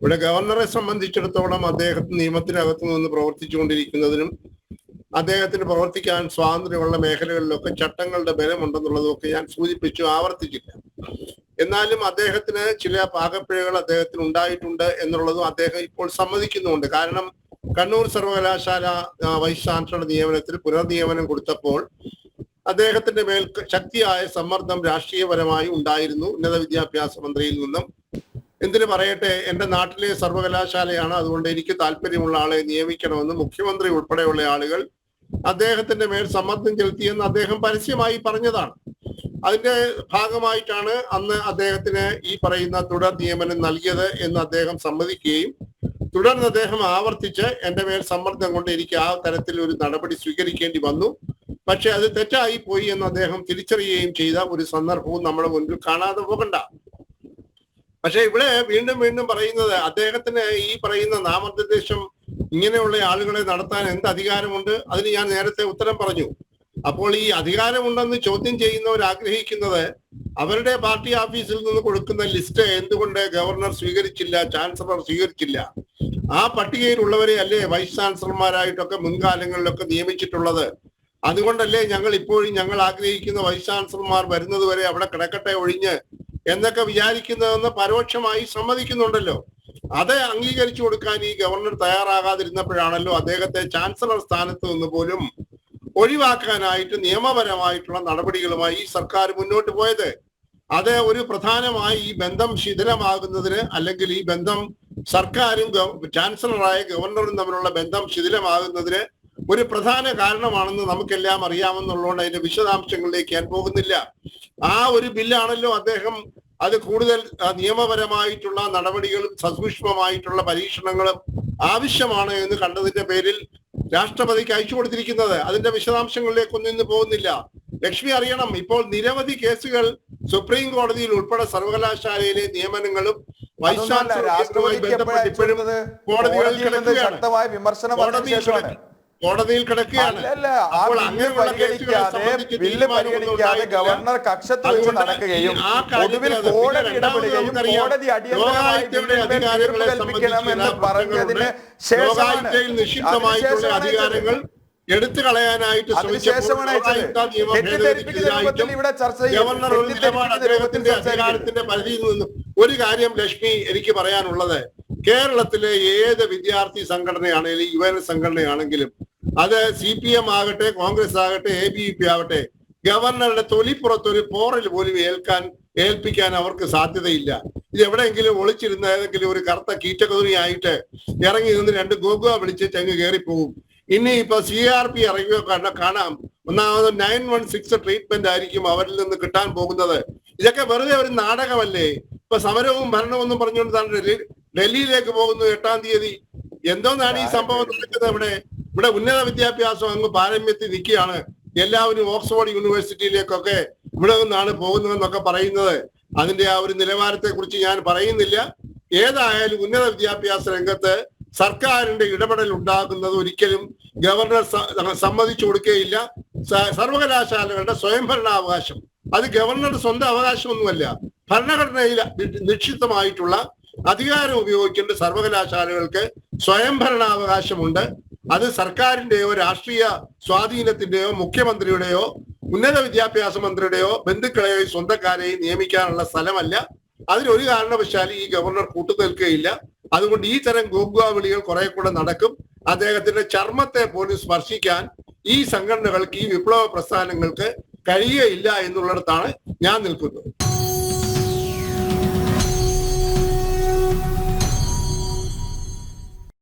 ഇവിടെ ഗവർണറെ സംബന്ധിച്ചിടത്തോളം അദ്ദേഹത്തിന് നിയമത്തിനകത്ത് നിന്ന് പ്രവർത്തിച്ചുകൊണ്ടിരിക്കുന്നതിനും അദ്ദേഹത്തിന് പ്രവർത്തിക്കാൻ സ്വാതന്ത്ര്യമുള്ള മേഖലകളിലൊക്കെ ചട്ടങ്ങളുടെ ബലമുണ്ടെന്നുള്ളതൊക്കെ ഞാൻ സൂചിപ്പിച്ചു ആവർത്തിച്ചില്ല. എന്നാലും അദ്ദേഹത്തിന് ചില പാകപ്പിഴകൾ അദ്ദേഹത്തിന് ഉണ്ടായിട്ടുണ്ട് എന്നുള്ളതും അദ്ദേഹം ഇപ്പോൾ സമ്മതിക്കുന്നുണ്ട് കാരണം കണ്ണൂർ സർവകലാശാല വൈസ് ചാൻസലർ നിയമനത്തിൽ പുനർനിയമനം കൊടുത്തപ്പോൾ അദ്ദേഹത്തിന്റെ മേൽ ശക്തിയായ സമ്മർദ്ദം രാഷ്ട്രീയപരമായി ഉണ്ടായിരുന്നു. ഉന്നത വിദ്യാഭ്യാസ മന്ത്രിയിൽ നിന്നും എന്തിനു പറയട്ടെ എന്റെ നാട്ടിലെ സർവകലാശാലയാണ്. അതുകൊണ്ട് എനിക്ക് താല്പര്യമുള്ള ആളെ നിയമിക്കണമെന്ന് മുഖ്യമന്ത്രി ഉൾപ്പെടെയുള്ള ആളുകൾ അദ്ദേഹത്തിന്റെ മേൽ സമ്മർദ്ദം ചെലുത്തിയെന്ന് അദ്ദേഹം പരസ്യമായി പറഞ്ഞതാണ്. അതിന്റെ ഭാഗമായിട്ടാണ് അന്ന് അദ്ദേഹത്തിന് ഈ പറയുന്ന തുടർ നിയമനം നൽകിയത് എന്ന് അദ്ദേഹം സമ്മതിക്കുകയും തുടർന്ന് അദ്ദേഹം ആവർത്തിച്ച് എന്റെ മേൽ സമ്മർദ്ദം കൊണ്ട് എനിക്ക് ആ തരത്തിൽ ഒരു നടപടി സ്വീകരിക്കേണ്ടി വന്നു. പക്ഷെ അത് തെറ്റായി പോയി എന്ന് അദ്ദേഹം തിരിച്ചറിയുകയും ചെയ്ത ഒരു സന്ദർഭവും നമ്മുടെ മുൻപിൽ കാണാതെ പോകണ്ട. പക്ഷെ ഇവിടെ വീണ്ടും വീണ്ടും പറയുന്നത് അദ്ദേഹത്തിന് ഈ പറയുന്ന നാമനിർദ്ദേശം ഇങ്ങനെയുള്ള ആളുകളെ നടത്താൻ എന്ത് അധികാരമുണ്ട്? അതിന് ഞാൻ നേരത്തെ ഉത്തരം പറഞ്ഞു. അപ്പോൾ ഈ അധികാരമുണ്ടെന്ന് ചോദ്യം ചെയ്യുന്നവർ ആഗ്രഹിക്കുന്നത് അവരുടെ പാർട്ടി ഓഫീസിൽ നിന്ന് കൊടുക്കുന്ന ലിസ്റ്റ് എന്തുകൊണ്ട് ഗവർണർ സ്വീകരിച്ചില്ല ചാൻസലർ സ്വീകരിച്ചില്ല? ആ പട്ടികയിലുള്ളവരെ അല്ലേ വൈസ് ചാൻസലർമാരായിട്ടൊക്കെ മുൻകാലങ്ങളിലൊക്കെ നിയമിച്ചിട്ടുള്ളത്? അതുകൊണ്ടല്ലേ ഞങ്ങൾ ഇപ്പോഴും ഞങ്ങൾ ആഗ്രഹിക്കുന്ന വൈസ് ചാൻസലർമാർ വരുന്നത് വരെ അവിടെ കിടക്കട്ടെ ഒഴിഞ്ഞ് എന്നൊക്കെ വിചാരിക്കുന്നതെന്ന് പരോക്ഷമായി സമ്മതിക്കുന്നുണ്ടല്ലോ. അത് അംഗീകരിച്ചു കൊടുക്കാൻ ഈ ഗവർണർ തയ്യാറാകാതിരുന്നപ്പോഴാണല്ലോ അദ്ദേഹത്തെ ചാൻസലർ സ്ഥാനത്ത് നിന്ന് പോലും ഒഴിവാക്കാനായിട്ട് നിയമപരമായിട്ടുള്ള നടപടികളുമായി ഈ സർക്കാർ മുന്നോട്ട് പോയത്. അത് ഒരു പ്രധാനമായി ഈ ബന്ധം ശിഥിലമാകുന്നതിന് അല്ലെങ്കിൽ ഈ ബന്ധം സർക്കാരും ചാൻസലറായ ഗവർണറും തമ്മിലുള്ള ബന്ധം ശിഥിലമാകുന്നതിന് ഒരു പ്രധാന കാരണമാണെന്ന് നമുക്കെല്ലാം അറിയാമെന്നുള്ളതുകൊണ്ട് അതിന്റെ വിശദാംശങ്ങളിലേക്ക് ഞാൻ പോകുന്നില്ല. ആ ഒരു ബില്ലാണല്ലോ അദ്ദേഹം അത് കൂടുതൽ നിയമപരമായിട്ടുള്ള നടപടികളും സസൂക്ഷ്മമായിട്ടുള്ള പരീക്ഷണങ്ങളും ആവശ്യമാണ് എന്ന് കണ്ടതിന്റെ പേരിൽ രാഷ്ട്രപതിക്ക് അയച്ചു കൊടുത്തിരിക്കുന്നത്. അതിന്റെ വിശദാംശങ്ങളിലേക്കൊന്നും ഇന്ന് പോകുന്നില്ല. ലക്ഷ്മി അറിയണം ഇപ്പോൾ നിരവധി കേസുകൾ സുപ്രീം കോടതിയിൽ ഉൾപ്പെടെ സർവകലാശാലയിലെ നിയമനങ്ങളും വൈസ് ചാൻസലറുമായി ബന്ധപ്പെട്ട് ഇപ്പോഴും? കോടതികളിൽ കിടക്കുകയാണ്. കോടതിയിൽ കിടക്കുകയാണ്. ബില്ല് പരിഗണിക്കാതെ. ഗവർണർ കക്ഷത്ത് വെച്ച് അതുകൊണ്ട് നടക്കുകയും ഒടുവിൽ കോടതി ഇടപെടുകയും കോടതി കൽപ്പിക്കണമെന്ന് പറഞ്ഞതിന് ശേഷമാണ് ലോകായുക്തയിൽ നിക്ഷിപ്തമായിട്ടുള്ള അധികാരങ്ങൾ എടുത്തു കളയാനായിട്ട്. ഗവർണർ ഒരു നിലപാട് അദ്ദേഹത്തിന്റെ അധികാരത്തിന്റെ പരിധിയിൽ നിന്നും ഒരു കാര്യം ലക്ഷ്മി എനിക്ക് പറയാനുള്ളത്. കേരളത്തിലെ ഏത് വിദ്യാർത്ഥി സംഘടനയാണെങ്കിലും യുവന സംഘടനയാണെങ്കിലും അത് സി പി എം ആകട്ടെ കോൺഗ്രസ് ആകട്ടെ എ ബി പി ആവട്ടെ ഗവർണറുടെ തൊലിപ്പുറത്ത് ഒരു പോറൽ പോലും ഏൽക്കാൻ ഏൽപ്പിക്കാൻ അവർക്ക് സാധ്യതയില്ല. ഇത് എവിടെയെങ്കിലും ഒളിച്ചിരുന്ന ഏതെങ്കിലും ഒരു കറുത്ത ആയിട്ട് ഇറങ്ങി നിന്ന് രണ്ട് ഗോഗുവ വിളിച്ച് ചെങ്ങ് കയറിപ്പോവും. ഇനി ഇപ്പൊ സി ആർ പി ഇറങ്ങിയോ കണ്ട കാണാം. ഒന്നാമത് നയൻ വൺ സിക്സ് ട്രീറ്റ്മെന്റ് ആയിരിക്കും അവരിൽ നിന്ന് കിട്ടാൻ പോകുന്നത്. ഇതൊക്കെ വെറുതെ ഒരു നാടകമല്ലേ? ഇപ്പൊ സമരവും ഭരണവും ഒന്നും പറഞ്ഞുകൊണ്ട് ഡൽഹി- ഡൽഹിയിലേക്ക് പോകുന്നു എട്ടാം തീയതി. എന്തോന്നാണ് ഈ സംഭവം നടക്കുന്നത് ഇവിടെ? ഇവിടെ ഉന്നത വിദ്യാഭ്യാസം അങ്ങ് പാരമ്യത്തിൽ നിൽക്കുകയാണ്. എല്ലാവരും ഓക്സ്ഫോർഡ് യൂണിവേഴ്സിറ്റിയിലേക്കൊക്കെ ഇവിടെ നിന്നാണ് പോകുന്നതെന്നൊക്കെ പറയുന്നത്. അതിന്റെ ആ ഒരു നിലവാരത്തെ കുറിച്ച് ഞാൻ പറയുന്നില്ല. ഏതായാലും ഉന്നത വിദ്യാഭ്യാസ രംഗത്ത് സർക്കാരിന്റെ ഇടപെടൽ ഉണ്ടാകുന്നത് ഒരിക്കലും ഗവർണർ സമ്മതിച്ചു കൊടുക്കുകയില്ല. സർവകലാശാലകളുടെ സ്വയംഭരണാവകാശം. അത് ഗവർണറുടെ സ്വന്തം അവകാശമൊന്നുമല്ല. ഭരണഘടനയിൽ നിക്ഷിപ്തമായിട്ടുള്ള അധികാരം ഉപയോഗിക്കേണ്ട സർവകലാശാലകൾക്ക് സ്വയംഭരണാവകാശമുണ്ട് അത് സർക്കാരിന്റെയോ രാഷ്ട്രീയ സ്വാധീനത്തിന്റെയോ മുഖ്യമന്ത്രിയുടെയോ ഉന്നത വിദ്യാഭ്യാസ മന്ത്രിയുടെയോ ബന്ധുക്കളെയോ സ്വന്തക്കാരെയും നിയമിക്കാനുള്ള സ്ഥലമല്ല. അതിനൊരു കാരണവശാലും ഈ ഗവർണർ കൂട്ടുനിൽക്കുകയില്ല അതുകൊണ്ട് ഈ തരം ഗോഗ്വാവിളികൾ കുറെ കൂടെ നടക്കും. അദ്ദേഹത്തിന്റെ ചർമ്മത്തെ പോലും സ്പർശിക്കാൻ ഈ സംഘടനകൾക്ക് ഈ വിപ്ലവ പ്രസ്ഥാനങ്ങൾക്ക് കഴിയുകയില്ല എന്നുള്ളിടത്താണ് ഞാൻ നിൽക്കുന്നത്.